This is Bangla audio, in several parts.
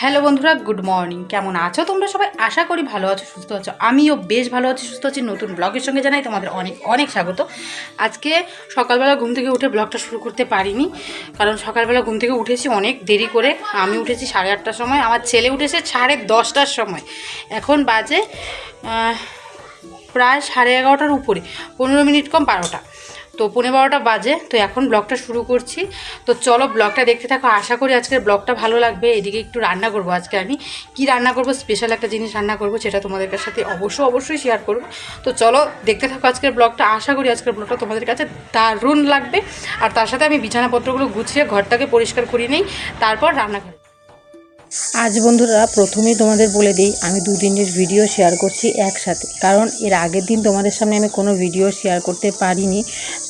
হ্যালো বন্ধুরা, গুড মর্নিং। কেমন আছো তোমরা সবাই? আশা করি ভালো আছো, সুস্থ আছো। আমিও বেশ ভালো আছি, সুস্থ আছি। নতুন ব্লগের সঙ্গে জানাই তোমাদের অনেক অনেক স্বাগত। আজকে সকালবেলা ঘুম থেকে উঠে ব্লগটা শুরু করতে পারিনি, কারণ সকালবেলা ঘুম থেকে উঠেছি অনেক দেরি করে। আমি উঠেছি সাড়ে আটটার সময়, আমার ছেলে উঠেছে সাড়ে দশটার সময়। এখন বাজে প্রায় সাড়ে এগারোটার উপরে, পনেরো মিনিট কম বারোটা। তো পনেরো বারোটা বাজে, তো এখন ব্লগটা শুরু করছি। তো চলো ব্লগটা দেখতে থাকো, আশা করি আজকের ব্লগটা ভালো লাগবে। এদিকে একটু রান্না করব আজকে আমি। কি রান্না করব? স্পেশাল একটা জিনিস রান্না করব, সেটা তোমাদের সাথে অবশ্যই অবশ্যই শেয়ার করব। তো চলো দেখতে থাকো আজকের ব্লগটা, আশা করি আজকের ব্লগটা তোমাদের কাছে দারুণ লাগবে। আর তার সাথে আমি বিছানাপত্রগুলো গুছিয়ে ঘরটাকে পরিষ্কার করি নেই, তারপর রান্না করি। আজ বন্ধুরা প্রথমেই তোমাদের বলে দিই, আমি দু দিনের ভিডিও শেয়ার করছি একসাথে। কারণ এর আগের দিন তোমাদের সামনে আমি কোনো ভিডিও শেয়ার করতে পারিনি।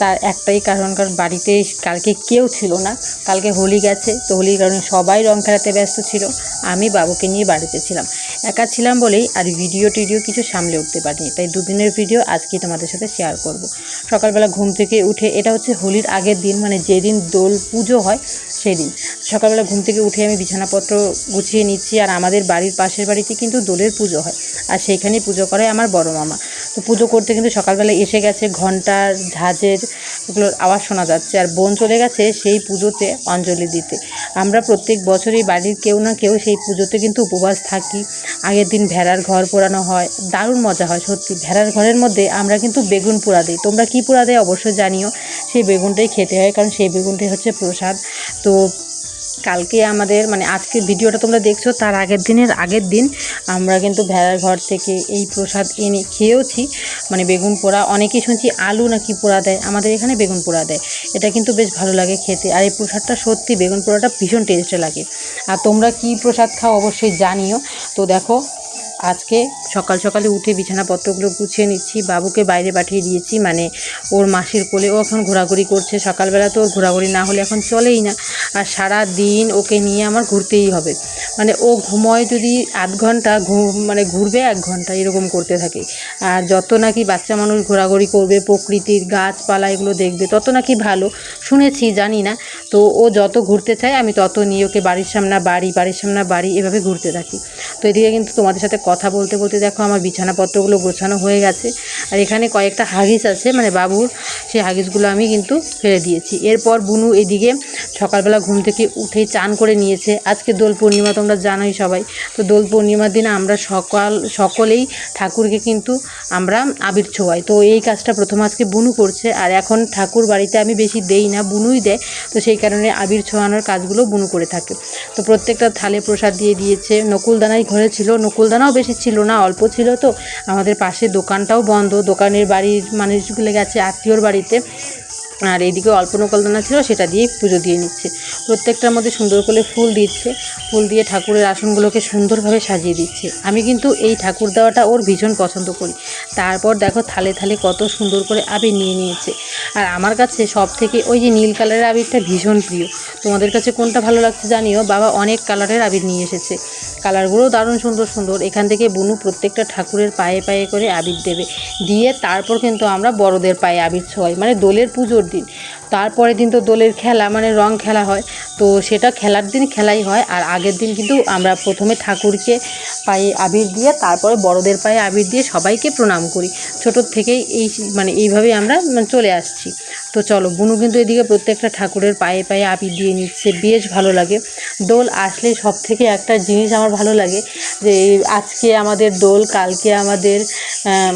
তার একটাই কারণ কারণ বাড়িতে কালকে কেউ ছিল না। কালকে হোলি গেছে, তো হোলির কারণে সবাই রং খেলাতে ব্যস্ত ছিল। আমি বাবুকে নিয়ে বাড়িতে ছিলাম। একা ছিলাম বলেই আর ভিডিও টিডিও কিছু সামলে উঠতে পারিনি। তাই দুদিনের ভিডিও আজকে তোমাদের সাথে শেয়ার করব। সকালবেলা ঘুম থেকে উঠে, এটা হচ্ছে হোলির আগের দিন মানে যেদিন দোল পুজো হয় সেই দিন। সকালবেলা ঘুম থেকে উঠে আমি বিছানাপত্র গুছিয়ে নিচ্ছি আর আমাদের বাড়ির পাশের বাড়িতে কিন্তু দোলের পুজো হয় আর সেইখানেই পুজো করে আমার বড় মামা। তো পুজো করতে কিন্তু সকালবেলা এসে গেছে ঘণ্টার ঝাঁঝের এগুলোর আওয়াজ শোনা যাচ্ছে। আর বোন চলে গেছে সেই পুজোতে অঞ্জলি দিতে। আমরা প্রত্যেক বছরই বাড়ির কেউ না কেউ সেই পুজোতে কিন্তু উপবাস থাকি। আগের দিন ভেড়ার ঘর পোড়ানো হয়। দারুণ মজা হয়, সত্যি। ভেড়ার ঘরের মধ্যে আমরা কিন্তু বেগুন পোড়া দিই। তোমরা কী পোড়া দেয় অবশ্যই জানিও। সেই বেগুনটাই খেতে হয়, কারণ সেই বেগুনটাই হচ্ছে প্রসাদ। তো কালকে আমাদের মানে আজকে ভিডিওটা তোমরা দেখছ, তার আগের দিনের আগের দিন আমরা কিন্তু ভেড়ার ঘর থেকে এই প্রসাদ এনে খেয়েওছি। মানে বেগুন পোড়া, অনেকেই শুনছি আলু নাকি পোড়া দেয়, আমাদের এখানে বেগুন পোড়া দেয়। এটা কিন্তু বেশ ভালো লাগে খেতে, আর এই প্রসাদটা সত্যি বেগুন পোড়াটা ভীষণ টেস্টে লাগে। আর তোমরা কি প্রসাদ খাও অবশ্যই জানিও। তো দেখো আজকে সকাল সকালে উঠে বিছানাপত্রগুলো গুছিয়ে নিচ্ছি, বাবুকে বাইরে পাঠিয়ে দিয়েছি মানে ওর মাসির কোলে ও এখন ঘোরাঘুরি করছে, সকালবেলা তো ওর ঘোরাঘুরি না হলে এখন চলেই না। আর সারা দিন ওকে নিয়ে আমার ঘুরতেই হবে। মানে ও ঘুমোয় যদি আধ ঘণ্টা, ঘুম মানে ঘুরবে এক ঘণ্টা, এরকম করতে থাকে। আর যত নাকি বাচ্চা মানুষ ঘোরাঘুরি করবে, প্রকৃতির গাছপালা এগুলো দেখবে, তত নাকি ভালো। শুনেছি, জানি না। তো ও যত ঘুরতে চায়, আমি তত নিয়ে ওকে বাড়ির সামনে বাড়ি, বাড়ির সামনে বাড়ি এভাবে ঘুরতে থাকি। তো এদিকে কিন্তু তোমাদের সাথে কথা বলতে বলতে দেখো আমার বিছানাপত্রগুলো গোছানো হয়ে গেছে। আর এখানে কয়েকটা হাগিস আছে মানে বাবুর, সেই হাগিসগুলো আমি কিন্তু ফেলে দিয়েছি। এরপর বুনু এদিকে সকালবেলা ঘুম থেকে উঠে চান করে নিয়েছে। আজকে দোল পূর্ণিমা, তোমরা জানোই সবাই। তো দোল পূর্ণিমার দিন আমরা সকাল, সকলেই ঠাকুরকে কিন্তু আমরা আবির ছোঁয়াই। তো এই কাজটা প্রথম আজকে বুনু করছে, আর এখন ঠাকুর বাড়িতে আমি বেশি দেই না, বুনুই দেয়। তো সেই কারণে আবির ছোঁয়ানোর কাজগুলো বুনু করে থাকে। তো প্রত্যেকটা থালে প্রসাদ দিয়ে দিয়েছে। নকুলদানাই ঘরে ছিল, নকুলদানাও বেশি ছিল না, অল্প ছিল তো। আমাদের পাশে দোকানটাও বন্ধ, দোকানের বাড়ির মানুষগুলো গেছে, আত্মীয়র বাড়িতে। আর এইদিকে অল্প নকলদানা ছিল, সেটা দিয়ে পুজো দিয়ে নিচ্ছে। প্রত্যেকটার মধ্যে সুন্দর করে ফুল দিচ্ছে। ফুল দিয়ে ঠাকুরের আসনগুলোকে সুন্দরভাবে সাজিয়ে দিচ্ছে। আমি কিন্তু এই ঠাকুর দেওয়াটা ওর ভীষণ পছন্দ করি। তারপর দেখো থালে থালে কত সুন্দর করে আবির নিয়ে নিয়েছে। আর আমার কাছে সব থেকে ওই যে নীল কালারের আবিরটা ভীষণ প্রিয়। তোমাদের কাছে কোনটা ভালো লাগছে জানিও? বাবা অনেক কালারের আবির নিয়ে এসেছে। কালারগুলো দারুণ সুন্দর সুন্দর। এখান থেকে বুনু প্রত্যেকটা ঠাকুরের পায়ে পায়ে করে আবির দেবে। দিয়ে তারপর কিন্তু আমরা বড়দের পায়ে আবির ছোঁয়াই। মানে দোলের পুজোর দিন। তারপরের দিন তো দোলের খেলা মানে রং খেলা হয়। তো সেটা খেলার দিন খেলাই হয়। আর আগের দিন কিন্তু আমরা প্রথমে ঠাকুরকে পায়ে আবির দিয়ে, তারপরে বড়দের পায়ে আবির দিয়ে সবাইকে প্রণাম করি। ছোটোর থেকেই এই মানে এইভাবেই আমরা চলে আসছি। তো চলো, বুনু কিন্তু এদিকে প্রত্যেকটা ঠাকুরের পায়ে পায়ে আবির দিয়ে নিচ্ছে, বেশ ভালো লাগে। দোল আসলে সব থেকে একটা জিনিস আমার ভালো লাগে, যে আজকে আমাদের দোল, কালকে আমাদের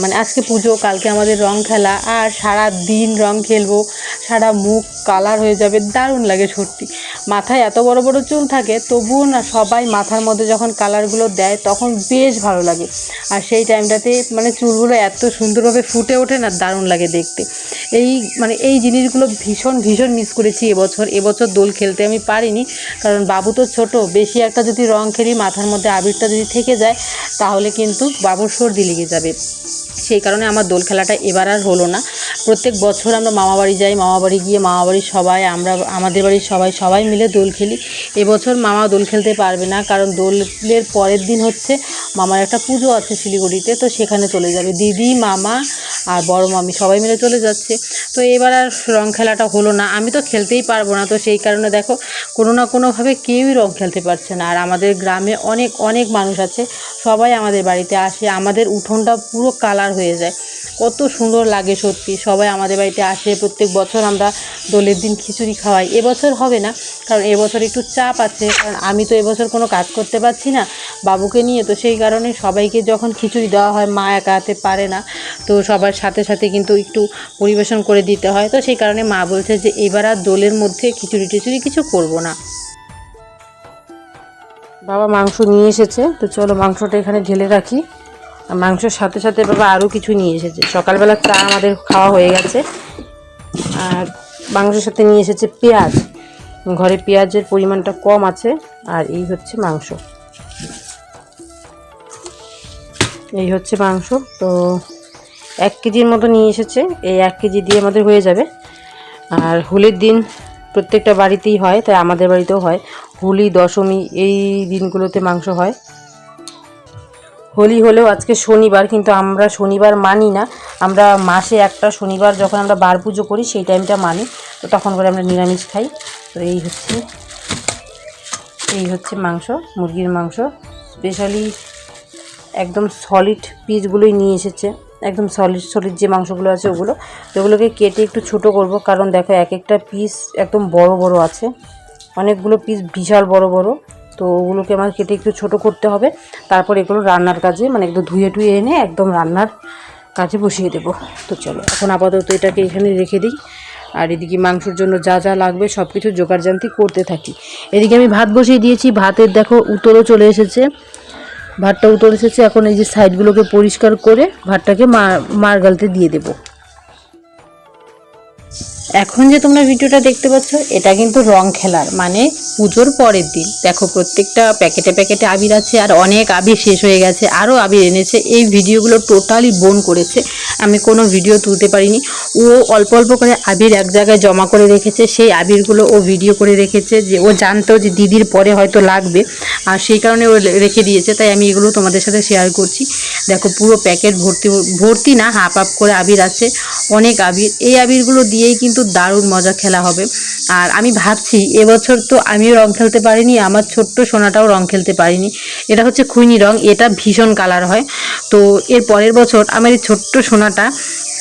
মানে আজকে পুজো, কালকে আমাদের রং খেলা, আর সারা দিন রং খেলব, সারা মুখ কালার হয়ে যাবে, দারুণ লাগে সত্যি। মাথায় এত বড় বড় চুল থাকে, তবুও না সবাই মাথার মধ্যে যখন কালারগুলো দেয়, তখন বেশ ভালো লাগে। আর সেই টাইমটাতে মানে চুলগুলো এত সুন্দরভাবে ফুটে ওঠে না, দারুণ লাগে দেখতে। এই মানে এই জিনিসগুলো ভীষণ ভীষণ মিস করেছি এবছর। এবছর দোল খেলতে আমি পারিনি, কারণ বাবু তো ছোট। বেশি একটা যদি রং খেলি, মাথার মধ্যে আবিরটা যদি থেকে যায়, তাহলে কিন্তু বাবুর সর্দি লেগে যাবে। সেই কারণে আমার দোল খেলাটা এবার আর হলো না। প্রত্যেক বছর আমরা মামা বাড়ি যাই, মামা বাড়ি গিয়ে মামা বাড়ির সবাই, আমরা আমাদের বাড়ির সবাই সবাই মিলে দোল খেলি। এবছর মামা দোল খেলতে পারবে না, কারণ দোলের পরের দিন হচ্ছে মামার একটা পুজো আছে শিলিগুড়িতে, তো সেখানে চলে যাবে। দিদি, মামা আর বড় মামি সবাই মিলে চলে যাচ্ছে। তো এবার আর রং খেলাটা হলো না। আমি তো খেলতেই পারব না, তো সেই কারণে দেখো, কোনো না কোনোভাবে কেউই রং খেলতে পারছে না। আর আমাদের গ্রামে অনেক অনেক মানুষ আছে, সবাই আমাদের বাড়িতে আসে। আমাদের উঠোনটা পুরো কালার হয়ে যায়। কত সুন্দর লাগে সত্যি সবাই আমাদের বাড়িতে আসে। প্রত্যেক বছর আমরা দোলের দিন খিচুড়ি খাওয়াই। এবছর হবে না, কারণ এবছর একটু চাপ আছে। কারণ আমি তো এবছর কোনো কাজ করতে পারছি না বাবুকে নিয়ে। তো সেই কারণে সবাইকে যখন খিচুড়ি দেওয়া হয়, মা একা হাতে পারে না। তো সবার সাথে সাথে কিন্তু একটু পরিবেশন করে দিতে হয়। তো সেই কারণে মা বলছে যে, এবার আর দোলের মধ্যে খিচুড়ি টিচুড়ি কিছু করব না। বাবা মাংস নিয়ে এসেছে। তো চলো মাংসটা এখানে ঢেলে রাখি। মাংসের সাথে সাথে বাবা আরও কিছু নিয়ে এসেছে। সকালবেলা চা আমাদের খাওয়া হয়ে গেছে। আর মাংসের সাথে নিয়ে এসেছে পেঁয়াজ। ঘরে পেঁয়াজের পরিমাণটা কম আছে, আর এই হচ্ছে মাংস। এই হচ্ছে মাংস। তো এক কেজির মতো নিয়ে এসেছে। এই এক কেজি দিয়ে আমাদের হয়ে যাবে। আর হোলির দিন প্রত্যেকটা বাড়িতেই হয়, তাই আমাদের বাড়িতেও হয়। হোলি, দশমী, এই দিনগুলোতে মাংস হয়। হোলি হলেও আজকে শনিবার, কিন্তু আমরা শনিবার মানি না। আমরা মাসে একটা শনিবার যখন আমরা বার পুজো করি, সেই টাইমটা মানি। তো তখন করে আমরা নিরামিষ খাই। তো এই হচ্ছে এই হচ্ছে মাংস, মুরগির মাংস। স্পেশালি একদম সলিড পিসগুলোই নিয়ে এসেছে। একদম সলিড সলিড যে মাংসগুলো আছে ওগুলো। ওগুলোকে কেটে একটু ছোট করব। কারণ দেখো, এক একটা পিস একদম বড় বড় আছে। অনেকগুলো পিস বিশাল বড় বড়। তো ওগুলোকে আমার কেটে একটু ছোট করতে হবে। তারপর এগুলো রান্নার কাজে মানে একটু ধুয়ে টুয়ে এনে একদম রান্নার কাজে বসিয়ে দেব। তো চলো, এখন আপাতত এটাকে এখানে রেখে দিই। আর এদিকে মাংসর জন্য যা যা লাগবে সব কিছু জোগাড়জান্তি করতে থাকি। এদিকে আমি ভাত বসিয়ে দিয়েছি, ভাতের দেখো উতরও চলে এসেছে। ভাতটা উতরে এসেছে, এখন এই যে সাইডগুলোকে পরিষ্কার করে ভাতটাকে মার মার গালতে দিয়ে দেবো। এখন যে তোমরা ভিডিওটা দেখতে পাচ্ছ, এটা কিন্তু রং খেলার মানে পুজোর পরের দিন। দেখো, প্রত্যেকটা প্যাকেটে প্যাকেটে আবির আছে আর অনেক আবির শেষ হয়ে গেছে আরও আবির এনেছে। এই ভিডিওগুলো টোটালি বোন করেছে। আমি কোনো ভিডিও তুলতে পারিনি। ও অল্প অল্প করে আবির এক জায়গায় জমা করে রেখেছে, সেই আবিরগুলো ও ভিডিও করে রেখেছে যে ও জানতো যে দিদির পরে হয়তো লাগবে, আর সেই কারণে ও রেখে দিয়েছে, তাই আমি এগুলো তোমাদের সাথে শেয়ার করছি। দেখো, পুরো প্যাকেট ভর্তি ভর্তি না হাফ হাফ করে আবির আছে, অনেক আবির। এই আবিরগুলো দিয়েই কিন্তু দারুণ মজা খেলা হবে। আর আমি ভাবছি, এবছর তো আমিও রং খেলতে পারিনি, আমার ছোট্ট সোনাটাও রং খেলতে পারিনি। এটা হচ্ছে খুইনি রং, এটা ভীষণ কালার হয়। তো এর পরের বছর আমার এই ছোট্ট সোনাটা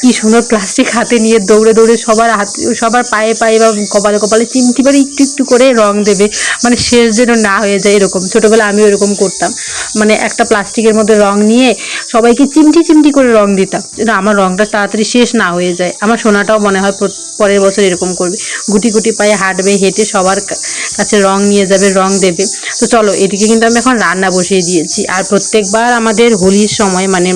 কি সুন্দর প্লাস্টিক হাতে নিয়ে দৌড়ে দৌড়ে সবার হাতে, সবার পায়ে পায়ে বা কপালে কপালে চিমটি বারে একটু একটু করে রং দেবে। মানে শেষ যেন না হয়ে যায় এরকম। ছোটোবেলা আমিও এরকম করতাম। মানে একটা প্লাস্টিকের মধ্যে রং নিয়ে সবাইকে চিমটি চিমটি করে রং দিতাম। যেন আমার রংটা তাড়াতাড়ি শেষ না হয়ে যায়। আমার সোনাটাও মনে হয় পরের বছর এরকম করবে। গুটি গুটি পায়ে হাঁটবে, হেঁটে সবার কাছে রং নিয়ে যাবে, রং দেবে। তো চলো, এদিকে কিন্তু আমি এখন রান্না বসিয়ে দিয়েছি। আর প্রত্যেকবার আমাদের হোলির সময় মানে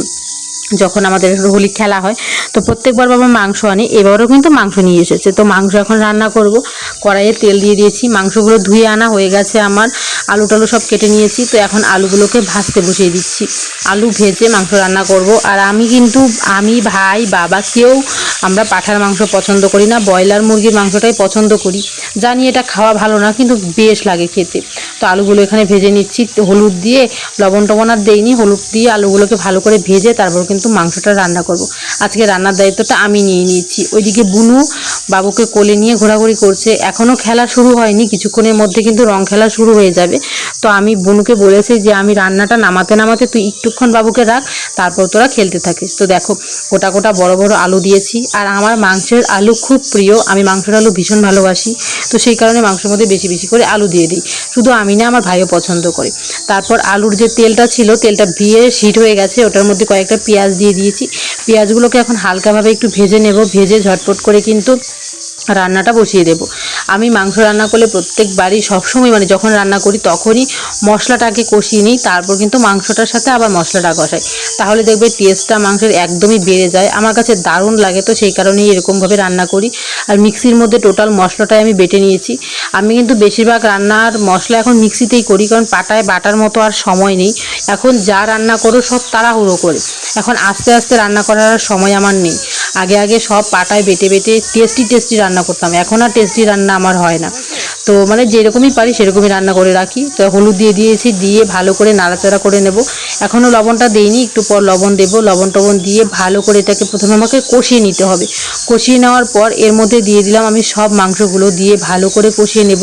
যখন আমাদের হোলি খেলা হয়, তো প্রত্যেকবার বাবা মাংস আনে। এবারও কিন্তু মাংস নিয়ে এসেছে। তো মাংস এখন রান্না করব। কড়াইয়ে তেল দিয়ে দিয়েছি। মাংসগুলো ধুয়ে আনা হয়ে গেছে আমার। আলু টালু সব কেটে নিয়েছি। তো এখন আলুগুলোকে ভাজতে বসিয়ে দিচ্ছি। আলু ভেজে মাংস রান্না করব। আর আমি কিন্তু, আমি ভাই, বাবা কেউ আমরা পাঠার মাংস পছন্দ করি না। ব্রয়লার মুরগির মাংসটাই পছন্দ করি। জানি এটা খাওয়া ভালো না, কিন্তু বেশ লাগে খেতে। তো আলুগুলো এখানে ভেজে নিচ্ছি। হলুদ দিয়ে লবণ টবণ আর দেইনি। হলুদ দিয়ে আলুগুলোকে ভালো করে ভেজে তারপর কিন্তু মাংসটা রান্না করব। আজকে রান্নার দায়িত্বটা আমি নিয়ে নিয়েছি। ওইদিকে বুনু বাবুকে কোলে নিয়ে ঘোরাঘুরি করছে। এখনও খেলা শুরু হয়নি, কিছুক্ষণের মধ্যে কিন্তু রং খেলা শুরু হয়ে যাবে। তো আমি বুনুকে বলেছি যে, আমি রান্নাটা নামাতে নামাতে তুই একটুক্ষণ বাবুকে রাখ, তারপর তোরা খেলতে থাকিস। তো দেখো, গোটা গোটা বড় বড় আলু দিয়েছি। আর আমার মাংসের আলু খুব প্রিয়। আমি মাংসের আলু ভীষণ ভালোবাসি। তো সেই কারণে মাংসের মধ্যে বেশি বেশি করে আলু দিয়ে দিই। শুধু আমি না, আমার ভাইও পছন্দ করে। তারপর আলুর যে তেলটা ছিল, তেলটা ভিয়ে হিট হয়ে গেছে। ওটার মধ্যে কয়েকটা পেঁয়াজ দিয়ে দিয়েছি। পেঁয়াজগুলোকে এখন হালকাভাবে একটু ভেজে নেব। ভেজে ঝটপট করে কিন্তু রান্নাটা বসিয়ে দেব। আমি মাংস রান্না করলে প্রত্যেকবারই সবসময় মানে যখন রান্না করি তখনই মশলাটাকে কষিয়ে নিই, তারপর কিন্তু মাংসটার সাথে আবার মশলাটা কষাই। তাহলে দেখবে টেস্টটা মাংসের একদমই বেড়ে যায়। আমার কাছে দারুণ লাগে তো সেই কারণেই এরকমভাবে রান্না করি। আর মিক্সির মধ্যে টোটাল মশলাটাই আমি বেটে নিয়েছি। আমি কিন্তু বেশিরভাগ রান্নার মশলা এখন মিক্সিতেই করি, কারণ পাটায় বাটার মতো আর সময় নেই। এখন যা রান্না করো সব তাড়াহুড়ো করে। এখন আস্তে আস্তে রান্না করার সময় আমার নেই। আগে আগে সব পাটায় বেটে বেটে টেস্টি টেস্টি রান্না করতাম। এখন আর টেস্টি রান্না আমার হয় না। তো মানে যেরকমই পারি সেরকমই রান্না করে রাখি। তো হলুদ দিয়ে দিয়েছি, দিয়ে ভালো করে নাড়াচাড়া করে নেব। এখনও লবণটা দেইনি, একটু পর লবণ দেবো। লবণ টবণ দিয়ে ভালো করে এটাকে প্রথমে আমাকে কষিয়ে নিতে হবে। কষিয়ে নেওয়ার পর এর মধ্যে দিয়ে দিলাম আমি সব মাংসগুলো দিয়ে ভালো করে কষিয়ে নেব।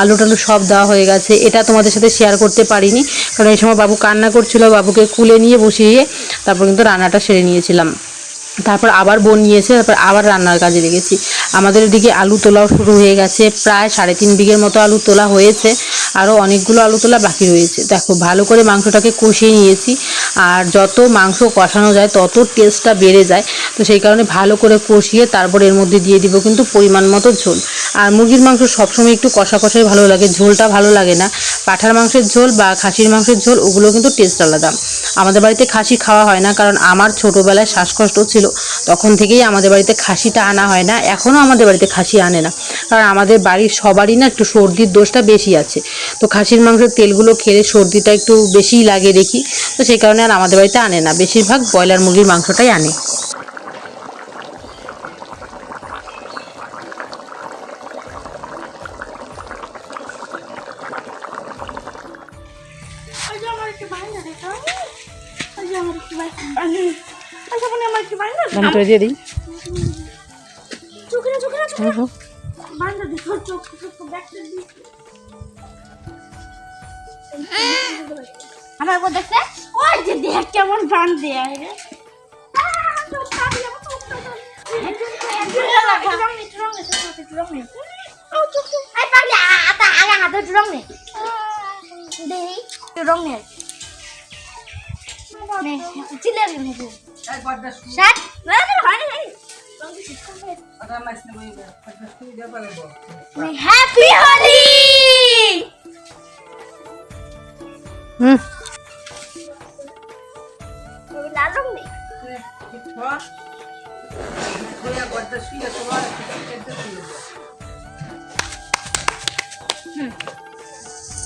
আলু টালু সব দেওয়া হয়ে গেছে। এটা তোমাদের সাথে শেয়ার করতে পারিনি, কারণ এই সময় বাবু কান্না করছিল। বাবুকে কুলে নিয়ে বসিয়ে তারপর কিন্তু রান্নাটা সেরে নিয়েছিলাম। তারপর আবার বোন নিয়েছে, তারপর আবার রান্নার কাজে লেগেছি। আমাদের এদিকে আলু তোলাও শুরু হয়ে গেছে, প্রায় সাড়ে তিন বিঘের মতো আলু তোলা হয়েছে আরও অনেকগুলো আলু তোলা বাকি রয়েছে। দেখো, ভালো করে মাংসটাকে কষিয়ে নিয়েছি, আর যত মাংস কষানো যায়, তত টেস্টটা বেড়ে যায়। তো সেই কারণে ভালো করে কষিয়ে তারপর এর মধ্যে দিয়ে দিব কিন্তু পরিমাণ মতো ঝোল। আর মুরগির মাংস সবসময় একটু কষা কষাই ভালো লাগে, ঝোলটা ভালো লাগে না। পাঠার মাংসের ঝোল বা খাসির মাংসের ঝোল, ওগুলো কিন্তু টেস্ট আলাদা। আমাদের বাড়িতে খাসি খাওয়া হয় না, কারণ আমার ছোটোবেলায় শ্বাসকষ্ট ছিল। তখন থেকেই আমাদের বাড়িতে খাসিটা আনা হয় না, এখনও আমাদের বাড়িতে খাসি আনে না। কারণ আমাদের বাড়ির সবারই না একটু সর্দির দোষটা বেশি আছে। তো খাসির মাংসের তেলগুলো খেলে সর্দিটা একটু বেশিই লাগে দেখি। তো সেই কারণে আর আমাদের বাড়িতে আনে না, বেশিরভাগ ব্রয়লার মুরগির মাংসটাই আনে। চোখ ব্যাকটা দি আমার একবার দেখতে ওই যে দেখ কেমন বান দেয় রে আহ, হয় হয় হ্যাপি হোলি! হুম। লাল রং নেই।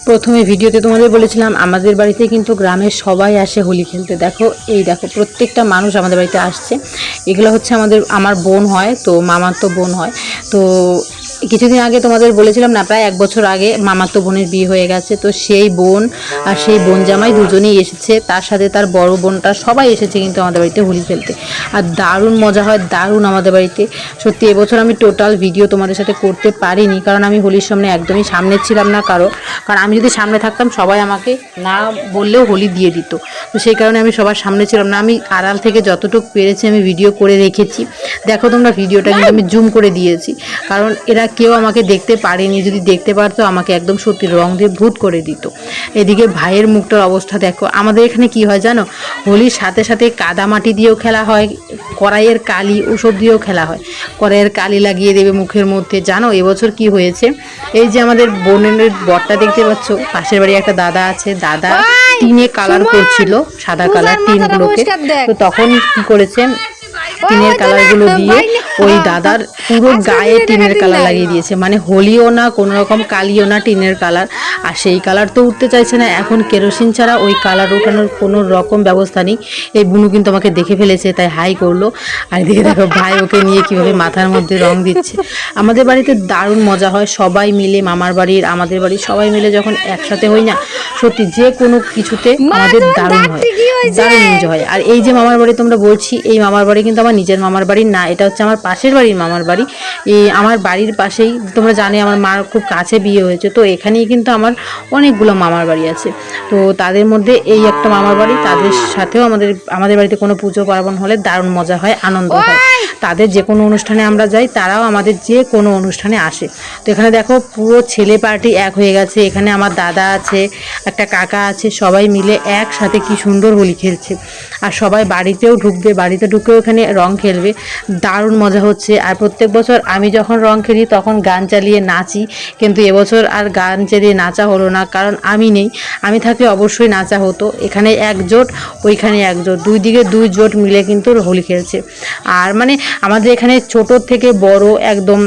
প্রথমে ভিডিওতে তোমাদের বলেছিলাম, আমাদের বাড়িতে কিন্তু গ্রামের সবাই আসে হোলি খেলতে। দেখো, এই দেখো, প্রত্যেকটা মানুষ আমাদের বাড়িতে আসছে। এগুলো হচ্ছে আমাদের, আমার বোন হয়, তো মামার তো বোন হয়। তো কিছুদিন আগে তোমাদের বলেছিলাম না প্রায় এক বছর আগে মামার তো বোনের বিয়ে হয়ে গেছে তো সেই বোন আর সেই বোন জামাই দুজনেই এসেছে। তার সাথে তার বড় বোনটা সবাই এসেছে কিন্তু আমাদের বাড়িতে হোলি খেলতে। আর দারুণ মজা হয় দারুণ আমাদের বাড়িতে। সত্যি এবছর আমি টোটাল ভিডিও তোমাদের সাথে করতে পারিনি কারণ আমি হোলির সামনে একদমই সামনে ছিলাম না কারও। কারণ আমি যদি সামনে থাকতাম সবাই আমাকে না বললেও হোলি দিয়ে দিত। তো সেই কারণে আমি সবার সামনে ছিলাম না। আমি আড়াল থেকে যতটুকু পেরেছি আমি ভিডিও করে রেখেছি। দেখো তোমরা ভিডিওটা কিন্তু আমি জুম করে দিয়েছি। কারণ এরা কেউ আমাকে দেখতে পারেনি যদি দেখতে পারতো আমাকে একদম সত্যি রং দিয়ে ভূত করে দিত। এদিকে ভাইয়ের মুখটার অবস্থা দেখো আমাদের এখানে কি হয় জানো? হোলির সাথে সাথে কাদা মাটি দিয়েও খেলা হয় কড়াইয়ের কালি ওসব দিয়েও খেলা হয়। কড়াইয়ের কালি লাগিয়ে দেবে মুখের মধ্যে। জানো এবছর কি হয়েছে? এই যে আমাদের বোনের বরটা দেখতে পাচ্ছ পাশের বাড়ি একটা দাদা আছে। দাদা টিনে কালার করছিল সাদা কালার টিনগুলোকে। তো তখন কি করেছে টিনের কালারগুলো দিয়ে ওই দাদার পুরো গায়ে টিনের কালার লাগিয়ে দিয়েছে। মানে হোলিও না কোনো রকম কালিও না টিনের কালার। আর সেই কালার তো উঠতে চাইছে না। এখন কেরোসিন ছাড়া ওই কালার ওঠানোর কোনো রকম ব্যবস্থা নেই। এই বুনু কিন্তু আমাকে দেখে ফেলেছে তাই হাই করল। আর এদিকে দেখো ভাই ওকে নিয়ে কীভাবে মাথার মধ্যে রং দিচ্ছে। আমাদের বাড়িতে দারুণ মজা হয়। সবাই মিলে মামার বাড়ির আমাদের বাড়ির সবাই মিলে যখন একসাথে হই না সত্যি যে কোনো কিছুতে আমাদের দারুণ হয়। দারুণ এনজয় হয়। আর এই যে মামার বাড়ি তোমরা বলছি এই মামার বাড়ি কিন্তু আমার নিজের মামার বাড়ি না এটা হচ্ছে আমার পাশের বাড়ির মামার বাড়ি। এই আমার বাড়ির পাশেই তোমরা জানে আমার মার খুব কাছে বিয়ে হয়েছে তো এখানেই কিন্তু আমার অনেকগুলো মামার বাড়ি আছে। তো তাদের মধ্যে এই একটা মামার বাড়ি তাদের সাথেও আমাদের আমাদের বাড়িতে কোনো পুজো পার্বণ হলে দারুণ মজা হয় আনন্দ হয়। তাদের যে কোনো অনুষ্ঠানে আমরা যাই তারাও আমাদের যে কোনো অনুষ্ঠানে আসে। তো এখানে দেখো পুরো ছেলে পার্টি এক হয়ে গেছে। এখানে আমার দাদা আছে একটা কাকা আছে সবাই মিলে একসাথে কি সুন্দর হোলি খেলছে। আর সবাই বাড়িতেও ঢুকবে বাড়িতে ঢুকেও এখানে রং খেলবে। দারুণ মজা হচ্ছে। আর প্রত্যেক বছর আমি যখন রং খেলি, তখন গান চালিয়ে নাচি। কিন্তু এবছর আর গান চালিয়ে নাচা হলো না, কারণ আমি নেই। আমি থাকলে অবশ্যই নাচা হতো। এখানে এক জোট, ওইখানে এক জোট। দুই দিকে দুই জোট মিলে কিন্তু হোলি খেলছে। আর মানে আমাদের এখানে ছোটোর থেকে বড় একদম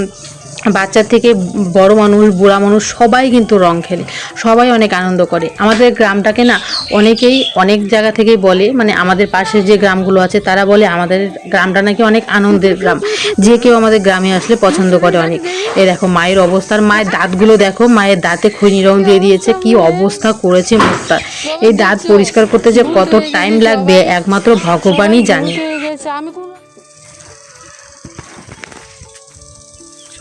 বাচ্চা থেকে বড় মানুষ, বুড়া মানুষ, সবাই কিন্তু রং খেলে, সবাই অনেক আনন্দ করে। আমাদের গ্রামটাকে না অনেকেই অনেক জায়গা থেকেই বলে মানে আমাদের পাশে যে গ্রামগুলো আছে, তারা বলে আমাদের গ্রামটা নাকি অনেক আনন্দের গ্রাম। যে কেউ আমাদের গ্রামে আসলে পছন্দ করে অনেক। এ দেখো, মায়ের অবস্থার মায়ের দাঁতগুলো দেখো, মায়ের দাঁতে খৈনি রং দিয়ে দিয়েছে, কি অবস্থা করেছে মুখটা। এই দাঁত পরিষ্কার করতে যে কত টাইম লাগবে, একমাত্র ভগবানই জানে।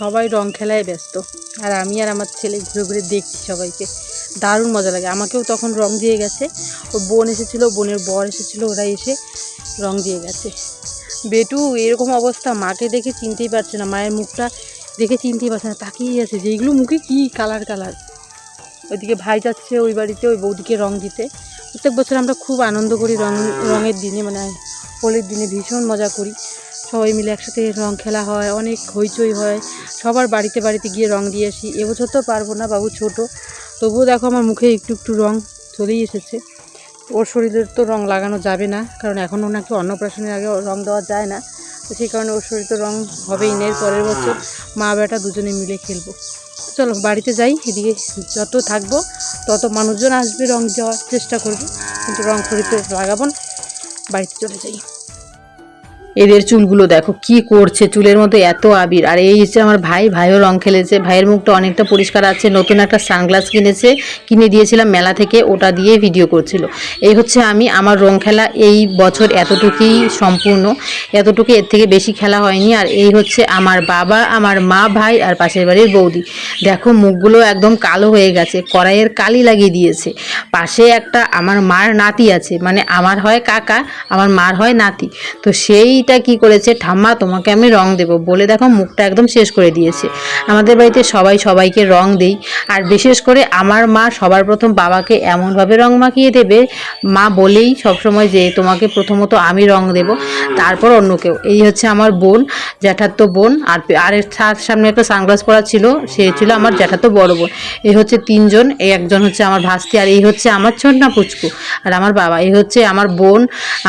সবাই রং খেলায় ব্যস্ত। আর আমি আর আমার ছেলে ঘুরে ঘুরে দেখছি সবাইকে। দারুণ মজা লাগে। আমাকেও তখন রং দিয়ে গেছে। ও বোন এসেছিল, বোনের বর এসেছিল, ওরা এসে রং দিয়ে গেছে। বেটু, এরকম অবস্থা। মাকে দেখে চিনতেই পারছে না। মায়ের মুখটা দেখে চিনতেই পারছে না। তাকিয়ে আছে যে, এগুলো মুখে কি কালার কালার? ওইদিকে ভাই যাচ্ছে ওই বাড়িতে, ওই বৌদিকে রং দিতে। প্রত্যেক বছর আমরা খুব আনন্দ করি রং, রঙের দিনে। মানে হোলির দিনে ভীষণ মজা করি। সবাই মিলে একসাথে রং খেলা হয়, অনেক হইচই হয়। সবার বাড়িতে বাড়িতে গিয়ে রং দিয়ে আসি। এবছর তো পারব না, বাবু ছোট। তবুও দেখো আমার মুখে একটু একটু রং চলেই এসেছে। ওর শরীরের তো রং লাগানো যাবে না, কারণ এখনও নাকি অন্নপ্রাশনের আগে রং দেওয়া যায় না। তো সেই কারণে ওর শরীর তো রং হবেই, নেই পরের বছর। মা বেটা দুজনে মিলে খেলব। চলো, বাড়িতে যাই, এদিকে যত থাকব, তত মানুষজন আসবে রং দেওয়ার চেষ্টা করব। কিন্তু রং শরীরে লাগাবো বাড়িতে চলে যাই। এদের চুলগুলো দেখো কি করছে, চুলের মধ্যে এত আবির। আর এই হচ্ছে আমার ভাই, ভাইও রং খেলেছে, ভাইয়ের মুখটা অনেকটা পরিষ্কার আছে, নতুন একটা সানগ্লাস কিনেছে, কিনে দিয়েছিলাম মেলা থেকে, ওটা দিয়ে ভিডিও করছিল। এই হচ্ছে আমি, আমার রং খেলা এই বছর এতটুকুই সম্পূর্ণ, এতটুকু এর থেকে বেশি খেলা হয়নি। আর এই হচ্ছে আমার বাবা, আমার মা, ভাই আর পাশের বাড়ির বৌদি। দেখো মুখগুলো একদম কালো হয়ে গেছে, কড়াইয়ের কালি লাগিয়ে দিয়েছে। পাশে একটা আমার মার নাতি আছে মানে আমার হয় কাকা, আমার মার হয় নাতি। তো সেইটা কি করেছে? ঠাম্মা, তোমাকে আমি রং দেব। বলে দেখো মুখটা একদম শেষ করে দিয়েছে। আমাদের বাড়িতে সবাই সবাইকে রং দেই। আর বিশেষ করে আমার মা সবার প্রথম বাবাকে এমনভাবে রং মাখিয়ে দেবে, মা বলেই সবসময় যে তোমাকে প্রথমত আমি রং দেব, তারপর অন্য কেউ। এই হচ্ছে আমার বোন জ্যাঠাতো বোন। আর আর তার সামনে একটা সানগ্লাস পরা ছিল, সে ছিল আমার জ্যাঠাতো বড় বোন। এই হচ্ছে তিনজন, এই একজন হচ্ছে আমার ভাস্তি, আর এই হচ্ছে আমার ছোটনা পুচকু, আর আমার বাবা। এই হচ্ছে আমার বোন,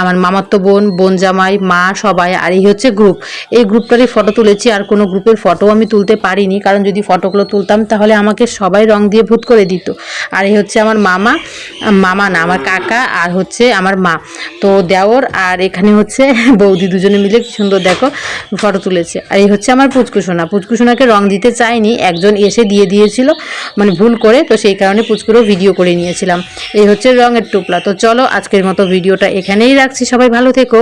আমার মামাতো বোন বোন জামাই, মা সবাই, আর এই হচ্ছে গ্রুপ এই গ্রুপটারই ফটো তুলেছি, আর কোনো গ্রুপের ফটো আমি তুলতে পারিনি, কারণ যদি ফটোগুলো তুলতাম, তাহলে আমাকে সবাই রং দিয়ে ভূত করে দিত। আর এই হচ্ছে আমার মামা মামা না, আমার কাকা, আর হচ্ছে আমার মা। তো দেওর আর এখানে হচ্ছে বৌদি দুজনে মিলে কি সুন্দর দেখো ফটো তুলেছে। আর এই হচ্ছে আমার পুচকুসোনা পুচকুসোনাকে রং দিতে চাইনি, একজন এসে দিয়ে দিয়েছিল মানে ভুল করে, তো সেই কারণে পুচকুরও ভিডিও করে নিয়েছিলাম। এই হচ্ছে রঙের টুপলা তো চলো আজকের মতো ভিডিওটা এখানেই রাখছি। সবাই ভালো থেকো।